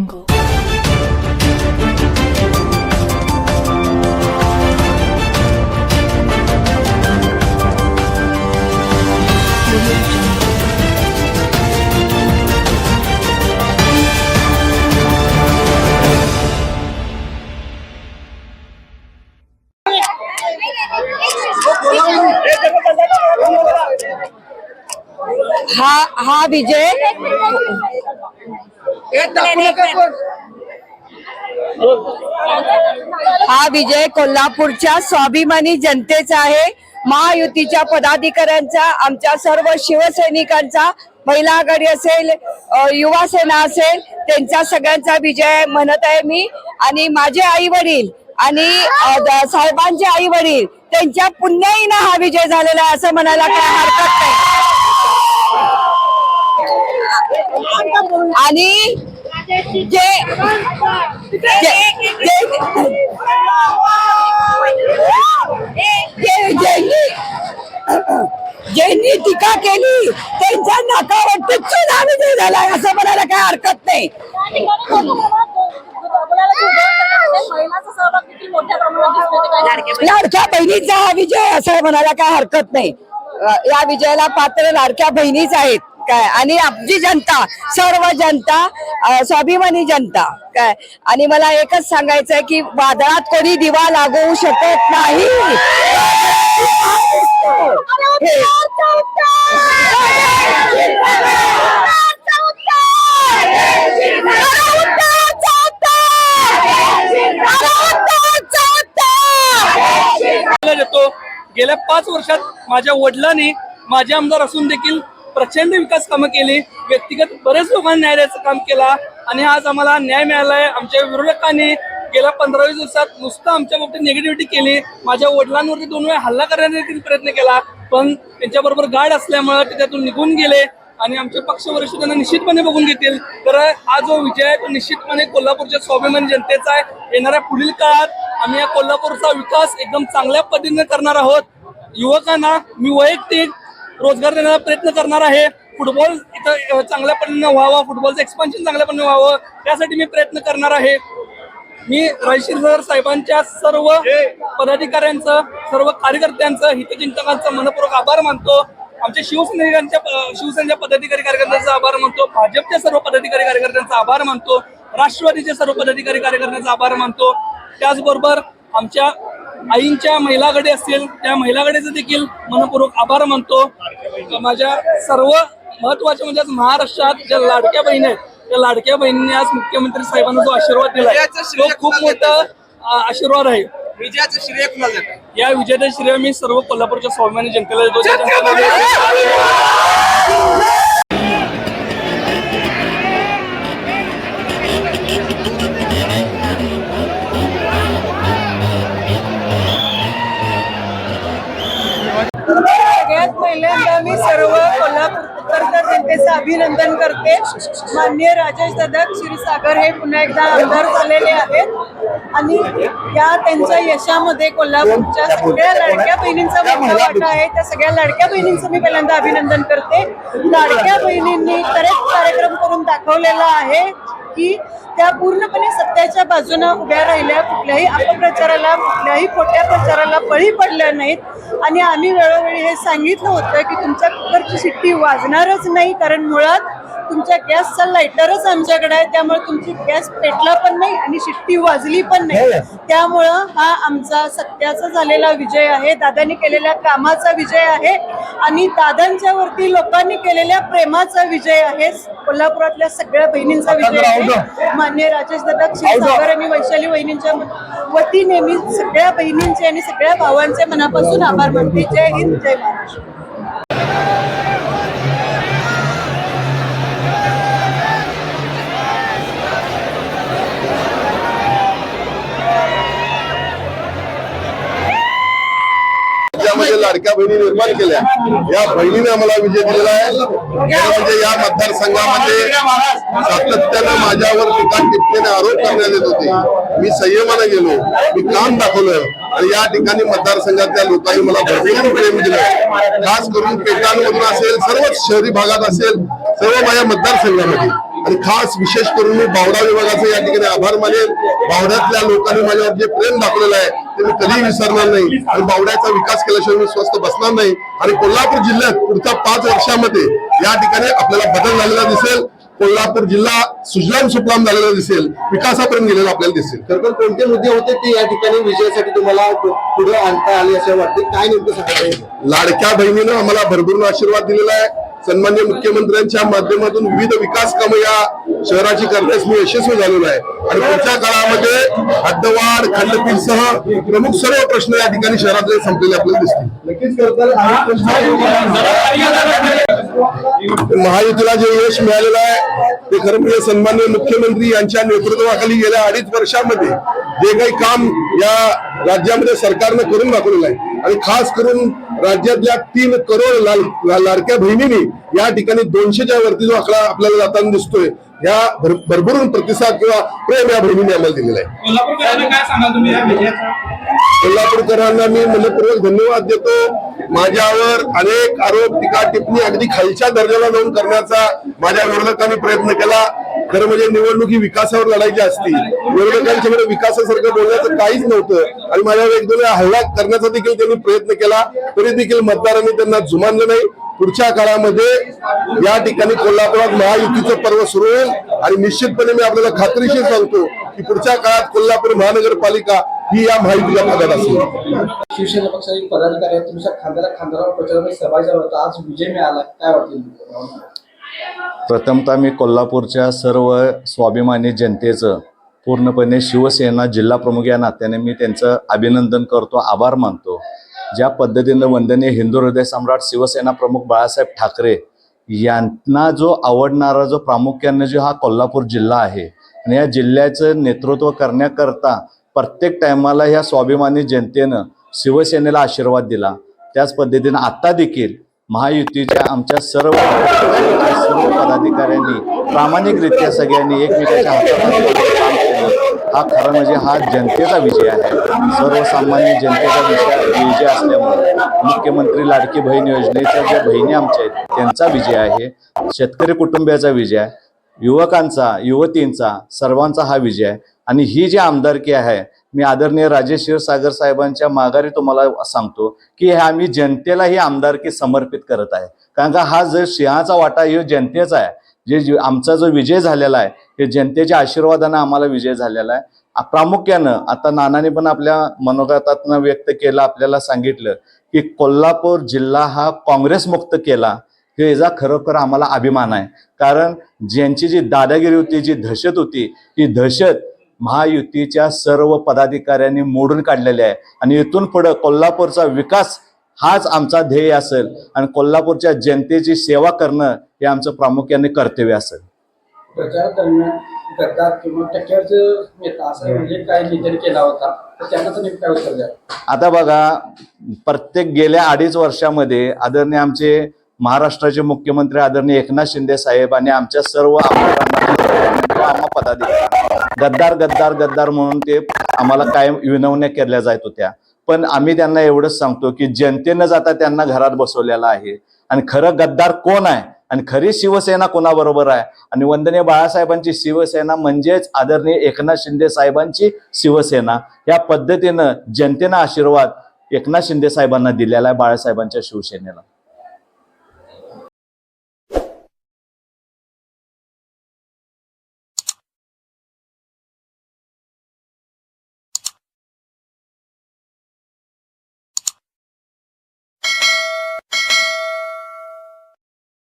Jungle. Hey, हा हा विजय. हा विजय कोल्हापूरच्या स्वाभिमानी जनतेचा आहे. महायुतीच्या पदाधिकाऱ्यांचा आमच्या सर्व शिवसैनिकांचा महिला आघाडी असेल युवा सेना असेल त्यांचा सगळ्यांचा विजय म्हणत आहे मी. आणि माझे आई वडील आणि साहेबांचे आई वडील त्यांच्या पुण्याईनं हा विजय झालेला आहे असं म्हणायला काय हरकत नाही. आणि जे ज्यांनी ज्यांनी टीका केली त्यांच्या नाकावर टिच्चून हा विजय झालाय असं म्हणायला काय हरकत नाही. लाडक्या बहिणीचा हा विजय असं म्हणायला काय हरकत नाही. या विजयाला पात्र लाडक्या बहिणीच आहेत. काय? आणि आपली जनता सर्व जनता स्वाभिमानी जनता काय? आणि मला एकच सांगायचं आहे की वादळात कोणी दिवा लागू शकत नाही. गेल्या पाच वर्षात माझ्या वडिलांनी माझे आमदार असून देखील प्रचंड विकास कामं केली. व्यक्तिगत बरेच लोकांना न्याय द्यायचं काम केला आणि आज आम्हाला न्याय मिळालाय. आमच्या विरोधकांनी गेल्या पंधरा वीस दिवसात नुसतं आमच्या बाबतीत निगेटिव्हिटी केली. माझ्या वडिलांवरती दोन वेळा हल्ला करण्याचा प्रयत्न केला. पण त्यांच्याबरोबर गाड असल्यामुळे ते त्यातून निघून गेले आणि आमचे पक्ष वरिष्ठ त्यांना निश्चितपणे बघून घेतील. तर हा जो विजय आहे तो निश्चितपणे कोल्हापूरच्या स्वाभिमानी जनतेचा आहे. येणाऱ्या पुढील काळात आम्ही या कोल्हापूरचा विकास एकदम चांगल्या पद्धतीने करणार आहोत. युवकांना मी वैयक्तिक रोजगार देण्याचा प्रयत्न करणार आहे. फुटबॉल इथं चांगल्या पद्धतीने व्हावा फुटबॉलचं एक्सपान्शन चांगल्या पद्धतीने व्हावं त्यासाठी मी प्रयत्न करणार आहे. मी रायशीर साहेबांच्या सर्व पदाधिकाऱ्यांचं सर्व कार्यकर्त्यांचं हितचिंतकांचं मनपूर्वक आभार मानतो. आमच्या शिवसैनिकांच्या शिवसेनेच्या पदाधिकारी कार्यकर्त्यांचा आभार मानतो. भाजपच्या सर्व पदाधिकारी कार्यकर्त्यांचा आभार मानतो. राष्ट्रवादीचे सर्व पदाधिकारी कार्यकर्त्यांचा आभार मानतो. त्याचबरोबर आमच्या आईंच्या महिला आघाडी असतील त्या महिला आघाडीचे देखील मनपूर्वक आभार मानतो. माझ्या सर्व महत्त्वाचे म्हणजे आज महाराष्ट्रात ज्या लाडक्या बहिणी आहेत त्या लाडक्या बहिणींनी आज मुख्यमंत्री साहेबांना जो आशीर्वाद दिला तो खूप मोठा आशीर्वाद आहे. विजयाचं श्रेय कुणाला या विजयाचं श्रेय मी सर्व कोल्हापूरच्या स्वाभिमानी जनतेला देतो. अभिनंदन करते. माननीय राजेश दादा क्षीरसागर हे पुन्हा एकदा आमदार झालेले आहेत. आणि या त्यांच्या यशामध्ये कोल्हापूरच्या सगळ्या लाडक्या बहिणींचा मोठा वाटा आहे. त्या सगळ्या लाडक्या बहिणींचं मी पहिल्यांदा अभिनंदन करते. लाडक्या बहिणींनी बरेच कार्यक्रम करून दाखवलेला आहे की त्या पूर्णपणे सत्याच्या बाजूनं उभ्या राहिल्या कुठल्याही अपप्रचाराला कुठल्याही खोट्या प्रचाराला बळी पडल्या नाहीत. आणि आम्ही वेळोवेळी हे सांगितलं होतं की तुमच्या कुकरची शिट्टी वाजणारच नाही कारण मुळात तुमच्या गॅसचा लायटरच आमच्याकडे आहे त्यामुळे तुमची गॅस पेटला पण नाही आणि शिट्टी वाजली पण नाही. त्यामुळं हा आमचा सत्याचा झालेला विजय आहे दादांनी केलेल्या कामाचा विजय आहे आणि दादांच्या वरती लोकांनी केलेल्या प्रेमाचा विजय आहे. कोल्हापुरातल्या सगळ्या बहिणींचा विजय आहे. मान्य राजेश दादा क्षीरसागर आणि वैशाली वहिनींच्या वतीने मी सगळ्या बहिणींचे आणि सगळ्या भावांचे मनापासून आभार मानते. जय हिंद जय महाराष्ट्र. ज्यामध्ये लाडक्या बहिणी निर्माण केल्या. या बहिणीने आम्हाला विजय दिलेला आहे. म्हणजे या मतदारसंघामध्ये सातत्यानं माझ्यावर टीका टिप्पणीने आरोप करण्यात येत होते. मी संयमानं गेलो. मी काम दाखवलं. आणि या ठिकाणी मतदारसंघातल्या लोकांनी मला भरपूर प्रेम दिलं. खास करून पेटांमधून असेल सर्वच शहरी भागात असेल सर्व माझ्या मतदारसंघामध्ये. आणि खास विशेष करून मी बावडा विभागाचे या ठिकाणी आभार मानेन. बावड्यातल्या लोकांनी माझ्यावर जे प्रेम दाखवलेलं आहे ते मी कधीही विसरणार नाही. आणि बावड्याचा विकास केल्याशिवाय मी स्वस्त बसणार नाही. आणि कोल्हापूर जिल्ह्यात पुढच्या पाच वर्षामध्ये या ठिकाणी आपल्याला बदल झालेला दिसेल. कोल्हापूर जिल्हा सुजलाम सुफलाम झालेला दिसेल विकासापर्यंत गेलेला आपल्याला दिसेल. तर पण कोणते मुद्दे होते ते या ठिकाणी विजयासाठी तुम्हाला पुढे आणता आले असे वाटते. काय नेमकं सांगता येईल लाडक्या बहिणीनं आम्हाला भरभरून आशीर्वाद दिलेला आहे. सन्मान्य मुख्यमंत्र्यांच्या माध्यमातून विविध विकास कामं या शहराची करण्यास मी यशस्वी झालेलो आहे. आणि पुढच्या काळामध्ये हद्दवाढ खंडपीठसह प्रमुख सर्व प्रश्न या ठिकाणी शहरातले संपलेले आपल्याला दिसतील. नक्कीच महायुतीला जे यश मिळालेलं आहे ते खरं म्हणजे सन्मान्य मुख्यमंत्री यांच्या नेतृत्वाखाली गेल्या अडीच वर्षामध्ये जे काही काम या राज्यामध्ये सरकारनं करून दाखवलेलं आहे. आणि खास करून राज्यातल्या तीन करोड लाल- लाडक्या बहिणींनी या ठिकाणी दोनशेच्या वरती जो आकडा आपल्याला जाताना दिसतोय या भर- भरभरून प्रतिसाद किंवा प्रेम या बहिणींनी आम्हाला दिलेला आहे. कोल्हापूरकरांना मी मनपूर्वक धन्यवाद देतो. माझ्यावर अनेक आरोप टीका टिप्पणी अगदी खालच्या दर्जाला जाऊन करण्याचा माझ्या विरोधकांनी प्रयत्न केला. खरं म्हणजे निवडणुकी विकासावर लढायची असती विरोधकांच्याकडे विकासासारखं बोलण्याचं काहीच नव्हतं. आणि माझ्यावर एक दोन हल्ला करण्याचा देखील त्यांनी प्रयत्न केला. तरी देखील मतदारांनी त्यांना जुमानलं नाही. पुढच्या काळामध्ये या ठिकाणी कोल्हापुरात महायुतीचं पर्व सुरू होईल. आणि निश्चितपणे मी आपल्याला खात्रीशीर सांगतो की पुढच्या काळात कोल्हापूर महानगरपालिका ही या माहितीच्या भागात असेल. शिवसेना पक्षाचे पदाधिकारी तुमच्या खांद्याला खांद्यावर प्रचार सभा झाला होता. आज विजय मिळाला. काय वाटतं? प्रथमतः मी कोल्हापूरच्या सर्व स्वाभिमानी जनतेचं पूर्णपणे शिवसेना जिल्हा प्रमुख या नात्याने मी त्यांचं अभिनंदन करतो आभार मानतो. ज्या पद्धतीनं वंदनीय हिंदू हृदय सम्राट शिवसेना प्रमुख बाळासाहेब ठाकरे यांना जो आवडणारा जो प्रामुख्यानं जो हा कोल्हापूर जिल्हा आहे आणि या जिल्ह्याचं नेतृत्व करण्याकरता प्रत्येक टायमाला ह्या स्वाभिमानी जनतेनं शिवसेनेला आशीर्वाद दिला. त्याच पद्धतीनं आत्ता देखील महायुतीच्या आमच्या सर्व सर्व पदाधिकाऱ्यांनी प्रामाणिकरित्या सगळ्यांनी एकमेकाच्या हातात हा खरं म्हणजे हा जनतेचा विजय आहे. सर्वसामान्य जनतेचा विजय विजय असल्यामुळे मुख्यमंत्री लाडकी बहीण योजनेच्या ज्या बहिणी आमच्या आहेत त्यांचा विजय आहे. शेतकरी कुटुंबियाचा विजय आहे. युवकांचा युवतींचा सर्वांचा हा विजय आहे. आणि ही जी आमदारकी आहे मी आदरणीय राजेश क्षीरसागर साहेबांच्या माघारी तुम्हाला सांगतो की हे आम्ही जनतेला ही आमदारकी समर्पित करत आहे. कारण का हा जो सिंहाचा वाटा हे जनतेचा आहे. जे आमचा जो विजय झालेला आहे हे जनतेच्या आशीर्वादानं आम्हाला विजय झालेला आहे. प्रामुख्यानं आता नानाने पण आपल्या मनोगतातनं व्यक्त केलं आपल्याला सांगितलं की कोल्हापूर जिल्हा हा काँग्रेसमुक्त केला हे याचा खरोखर आम्हाला अभिमान आहे. कारण ज्यांची जी दादागिरी होती जी दहशत होती ती दहशत महायुतीच्या सर्व पदाधिकाऱ्यांनी मोडून काढलेली आहे. आणि इथून पुढं कोल्हापूरचा विकास हाच आमचा ध्येय असेल. आणि कोल्हापूरच्या जनतेची सेवा करणं हे आमचं प्रामुख्याने कर्तव्य असेल. प्रचार दरम्यान गद्दार किंवा टक्क्यावरचं नेता असं म्हणजे काय निधन केला होता तर त्यांना तर नेमकं काय उत्तर द्या आता बघा प्रत्येक गेल्या अडीच वर्षामध्ये आदरणीय आमचे महाराष्ट्राचे मुख्यमंत्री आदरणीय एकनाथ शिंदे साहेब आणि आमच्या सर्व आमदारांना किंवा आम्हा पदाधिकारी गद्दार गद्दार गद्दार म्हणून ते आम्हाला कायम विनवण्या केल्या जात होत्या. पण आम्ही त्यांना एवढंच सांगतो की जनतेनं जाता त्यांना घरात बसवलेला आहे. आणि खरं गद्दार कोण आहे? आणि खरी शिवसेना कोणाबरोबर आहे? आणि वंदनीय बाळासाहेबांची शिवसेना म्हणजेच आदरणीय एकनाथ शिंदे साहेबांची शिवसेना. या पद्धतीनं जनतेनं आशीर्वाद एकनाथ शिंदे साहेबांना दिलेला आहे बाळासाहेबांच्या शिवसेनेला.